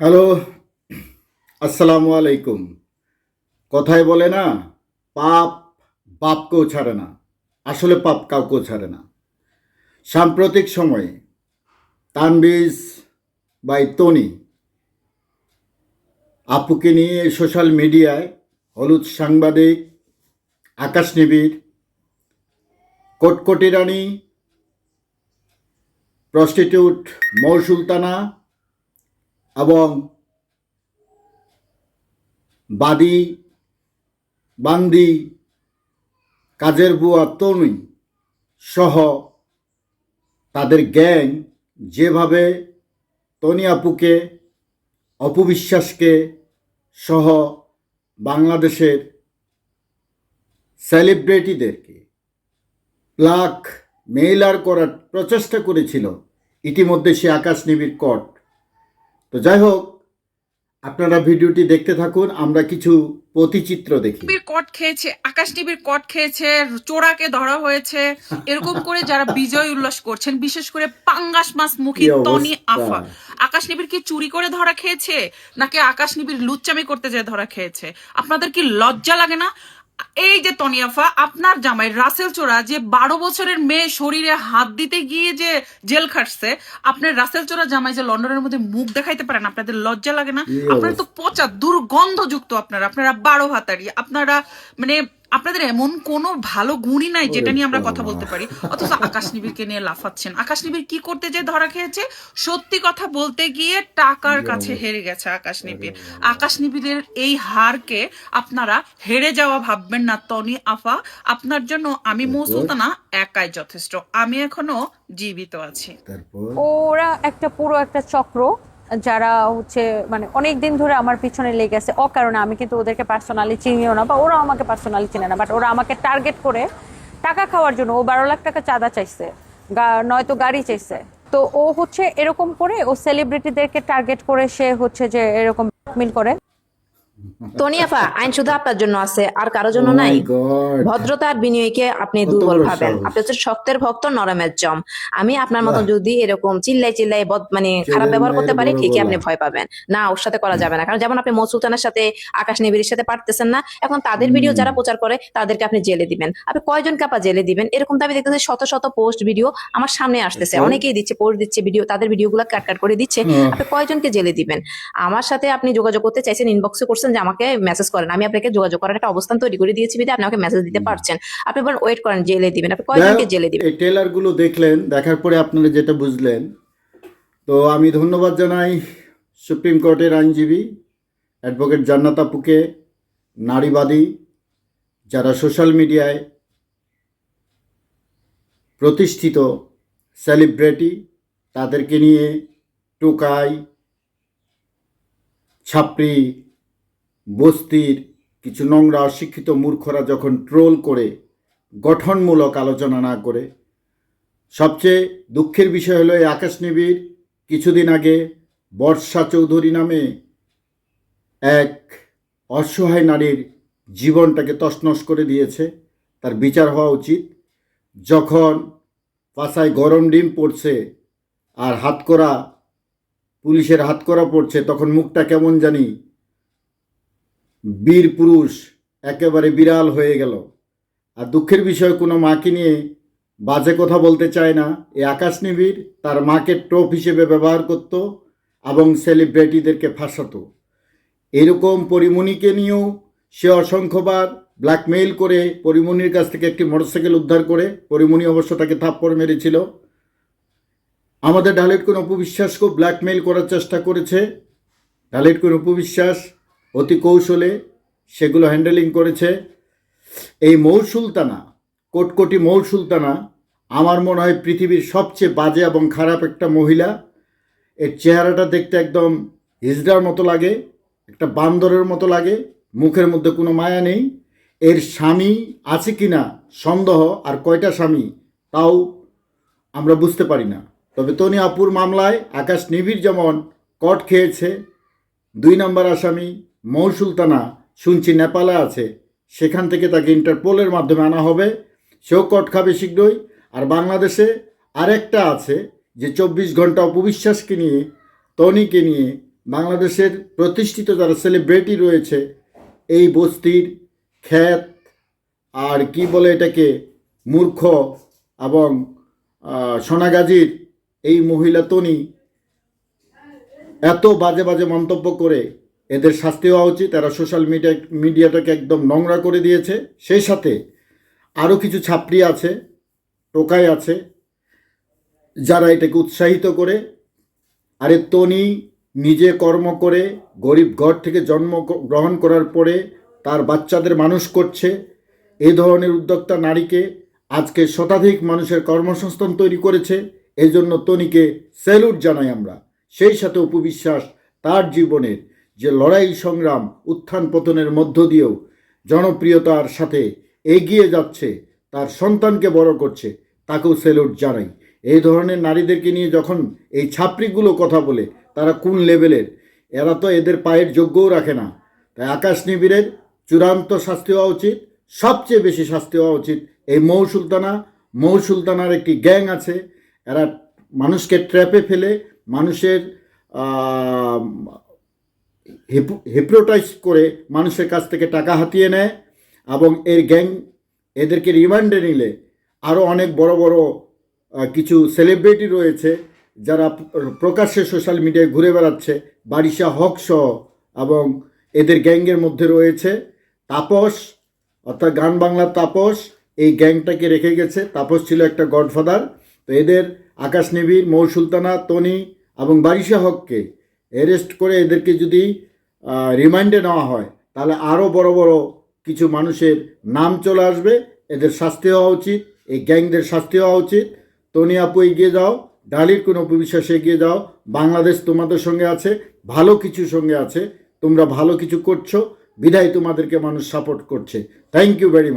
Hello, আসসালামু আলাইকুম। কথায় বলে না, পাপ বাপকেও ছাড়ে না, আসলে পাপ কাউকেও ছাড়ে না। সাম্প্রতিক সময়ে তানবিজ বাই তনি আপুকে নিয়ে সোশ্যাল মিডিয়ায় হলুদ সাংবাদিক, আকাশ নিবিড়, কোটকটি রানী, প্রস্টিটিউট মৌ সুলতানা এবং বাদি, বান্দি, কাজের বুয়া তনুই সহ তাদের গ্যাং যেভাবে তনি আপুকে, অপবিশ্বাসকে সহ বাংলাদেশের সেলিব্রিটিদেরকে প্লাক মেইলার করার প্রচেষ্টা করেছিল, ইতিমধ্যে সে আকাশ নিবিড় কট তো যাই হোক আপনারা ভিডিওটি দেখতে থাকুন আমরা কিছু প্রতিচিত্র দেখি। কট খেয়েছে আকাশ নিবিড় কট খেয়েছে চোরাকে ধরা হয়েছে এরকম করে যারা বিজয় উল্লাস করছেন বিশেষ করে পাঙ্গাস মাছ মুখী টনি আফা। আকাশ নিবিড় কি চুরি করে ধরা খেয়েছে নাকি আকাশ নিবিড় লুচ্চামি করতে যেয়ে ধরা খেয়েছে? আপনাদের কি লজ্জা লাগে না? এই যে তনিয়াফা আপনার জামাই রাসেল চোরা যে বারো বছরের মেয়ে শরীরে হাত দিতে গিয়ে যে জেল খাটছে আপনার রাসেল চোরা জামাই যে লন্ডনের মধ্যে মুখ দেখাইতে পারেন আপনাদের লজ্জা লাগে না? আপনারা তো পচা দুর্গন্ধযুক্ত আপনারা আপনারা বারো হাতারি আপনারা মানে আপনাদের এমন কোনো ভালো গুণই নাই যেটা নিয়ে আমরা কথা বলতে পারি। অথচ আকাশ নিবিড়কে নিয়ে লাফাচ্ছেন। আকাশ নিবিড় কি করতে যে ধরা খেয়েছে? সত্যি কথা বলতে গিয়ে টাকার কাছে হেরে গেছে আকাশ নিবিড়। আকাশ নিবিড়ের এই হারকে আপনারা হেরে যাওয়া ভাববেন না তনি আফা আপনার জন্য আমি মৌসুলতানা একাই যথেষ্ট। আমি এখনও জীবিত আছি। ওরা একটা পুরো একটা চক্র যারা হচ্ছে মানে অনেক দিন ধরে আমার পিছনে লেগে আছে। অকারণে আমি কিন্তু ওদেরকে পার্সোনালি চিনিও না বা ওরা আমাকে পার্সোনালি চিনে না বাট ওরা আমাকে টার্গেট করে টাকা খাওয়ার জন্য। ও বারো লাখ টাকা চাঁদা চাইছে গা- নয়তো গাড়ি চাইছে। তো ও হচ্ছে এরকম করে ও সেলিব্রিটিদেরকে টার্গেট করে সে হচ্ছে যে এরকম মিল করে। তনিয়াফা আইন শুধু আপনার জন্য আছে আর কারোর জন্য Oh নাই! ভদ্রতার বিনিয়োগে আপনি দুর্বল ভাবেন। আপনি হচ্ছে শক্তের ভক্ত নরমের জম। আমি আপনার মতো যদি এরকম চিল্লাই চিল্লাই মানে খারাপ ব্যবহার করতে পারি ঠিকই আপনি ভয় পাবেন। না ওর সাথে করা যাবে না। কারণ যেমন আপনি মসুলতানের সাথে আকাশ নিবিড়ের সাথে পারতেছেন না এখন তাদের ভিডিও যারা প্রচার করে তাদেরকে আপনি জেলে দিবেন। আপনি কয়জন কাপা জেলে দিবেন? এরকম তো আমি দেখতেছি শত শত পোস্ট ভিডিও আমার সামনে আসতেছে। অনেকেই দিচ্ছে পোস্ট দিচ্ছে ভিডিও তাদের ভিডিওগুলো কাট কাট করে দিচ্ছে। আপনি কয়জনকে জেলে দিবেন? আমার সাথে আপনি যোগাযোগ করতে চাইছেন ইনবক্সে করছেন যে আমাকে মেসেজ করেন। আমি আপনাকে যোগাযোগ করার একটা অবস্থান তৈরি করে দিয়েছি বিধে আপনি আমাকে মেসেজ দিতে পারছেন। আপনি এবার ওয়েট করেন জেলে দিবেন। আপনি কয়জনকে জেলে দিবেন? এই ট্রেলারগুলো দেখলেন দেখার পরে আপনারা যেটা বুঝলেন। তো আমি ধন্যবাদ জানাই সুপ্রিম কোর্টের আইনজীবী অ্যাডভোকেট জান্নাত আপুকে নারীবাদী যারা সোশ্যাল মিডিয়ায় প্রতিষ্ঠিত সেলিব্রিটি তাদেরকে নিয়ে টোকাই ছাপড়ি বস্তির কিছু নোংরা অশিক্ষিত মূর্খরা যখন ট্রোল করে, গঠনমূলক আলোচনা না করে, সবচেয়ে দুঃখের বিষয় হলো এই আকাশ নিবিড়। কিছুদিন আগে বর্ষা চৌধুরী নামে এক অসহায় নারীর জীবনটাকে তছনছ করে দিয়েছে। তার বিচার হওয়া উচিত। যখন পাশায় গরম ডিম পড়ছে আর হাতকড়া, পুলিশের হাতকড়া পড়ছে, তখন মুখটা কেমন জানি বীর পুরুষ একেবারে বিড়াল হয়ে গেল। আর দুঃখের বিষয়, কোনো মাকে নিয়ে বাজে কথা বলতে চায় না। এই আকাশ নিবিড় তার মাকে টোপ হিসেবে ব্যবহার করত এবং সেলিব্রিটিদেরকে ফাঁসাতো। এরকম পরিমণিকে নিয়েও সে অসংখ্যবার ব্ল্যাকমেইল করে পরিমণির কাছ থেকে একটি মোটরসাইকেল উদ্ধার করে পরিমণি অবশ্য তাকে থাপ্পড় মেরেছিল। আমাদের ডালেট কোন অপবিশ্বাসকেও ব্ল্যাকমেইল করার চেষ্টা করেছে। ডালেট কোন অপবিশ্বাস অতি কৌশলে সেগুলো হ্যান্ডেলিং করেছে। এই মৌ সুলতানা, কোটকোটি মৌ সুলতানা, আমার মনে হয় পৃথিবীর সবচেয়ে বাজে এবং খারাপ একটা মহিলা। এর চেহারাটা দেখতে একদম হিজড়ার মতো লাগে, একটা বান্দরের মতো লাগে, মুখের মধ্যে কোনো মায়া নেই। এর স্বামী আছে কি না সন্দেহ, আর কয়টা স্বামী তাও আমরা বুঝতে পারি না। তবে তনি আপুর মামলায় আকাশ নিবিড় যেমন কট খেয়েছে, দুই নম্বর আসামি মৌ সুলতানা শুনছি নেপালে আছে। সেখান থেকে তাকে ইন্টারপোলের মাধ্যমে আনা হবে। সেও কট খাবে শীঘ্রই। আর বাংলাদেশে আরেকটা আছে যে চব্বিশ ঘণ্টা অপবিশ্বাসকে নিয়ে, তনিকে নিয়ে বাংলাদেশের প্রতিষ্ঠিত যারা সেলিব্রিটি রয়েছে, এই বস্তির খ্যাত আর কি বলে এটাকে, মূর্খ এবং সোনাগাজীর এই মহিলা তনি এত বাজে বাজে মন্তব্য করে এদের শাস্তি হওয়া উচিত। এরা সোশ্যাল মিডিয়া মিডিয়াটাকে একদম নোংরা করে দিয়েছে। সেই সাথে আরও কিছু ছাত্রী আছে, টোকাই আছে, যারা এটাকে উৎসাহিত করে। আরে তনি নিজে কর্ম করে, গরিব ঘর থেকে জন্ম গ্রহণ করার পরে তার বাচ্চাদের মানুষ করছে। এই ধরনের উদ্যোক্তা নারীকে আজকে শতাধিক মানুষের কর্মসংস্থান তৈরি করেছে। এই জন্য তনিকে স্যালুট জানাই আমরা। সেই সাথে উপবিশ্বাস তার জীবনের যে লড়াই সংগ্রাম, উত্থান পতনের মধ্য দিয়েও জনপ্রিয়তার সাথে এগিয়ে যাচ্ছে, তার সন্তানকে বড় করছে, তাকেও স্যালুট জানাই। এই ধরনের নারীদেরকে নিয়ে যখন এই ছাত্রীগুলো কথা বলে, তারা কোন লেভেলের? এরা তো এদের পায়ের যোগ্যও রাখে না। তাই আকাশ নিবিড়ের চূড়ান্ত শাস্তি হওয়া উচিত। সবচেয়ে বেশি শাস্তি হওয়া উচিত এই মৌ সুলতানা। মৌ সুলতানার একটি গ্যাং আছে, এরা মানুষকে ট্র্যাপে ফেলে, মানুষের হিপ্রোটাইজ করে মানুষের কাছ থেকে টাকা হাতিয়ে নেয় এবং এর গ্যাং এদেরকে রিমান্ডে নিলে আরও অনেক বড় বড় কিছু সেলিব্রিটি রয়েছে যারা প্রকাশ্যে সোশ্যাল মিডিয়ায় ঘুরে বেড়াচ্ছে। বারিশা হক সহ এবং এদের গ্যাংয়ের মধ্যে রয়েছে তাপস, অর্থাৎ গান বাংলার তাপস। এই গ্যাংটাকে রেখে গেছে। তাপস ছিল একটা গডফাদার। তো এদের আকাশ নিবিড় মৌ সুলতানা তনি এবং বারিশা হককে অ্যারেস্ট করে এদেরকে যদি রিমাইন্ডে নেওয়া হয়, তাহলে আরও বড় বড় কিছু মানুষের নাম চলে আসবে। এদের শাস্তি হওয়া উচিত, এই গ্যাংদের শাস্তি হওয়া উচিত। তনি আপু এগিয়ে যাও, ডালির কোনো বিশ্বাসে এগিয়ে যাও। বাংলাদেশ তোমাদের সঙ্গে আছে, ভালো কিছু সঙ্গে আছে, তোমরা ভালো কিছু করছ বিধায় তোমাদেরকে মানুষ সাপোর্ট করছে। Thank you very much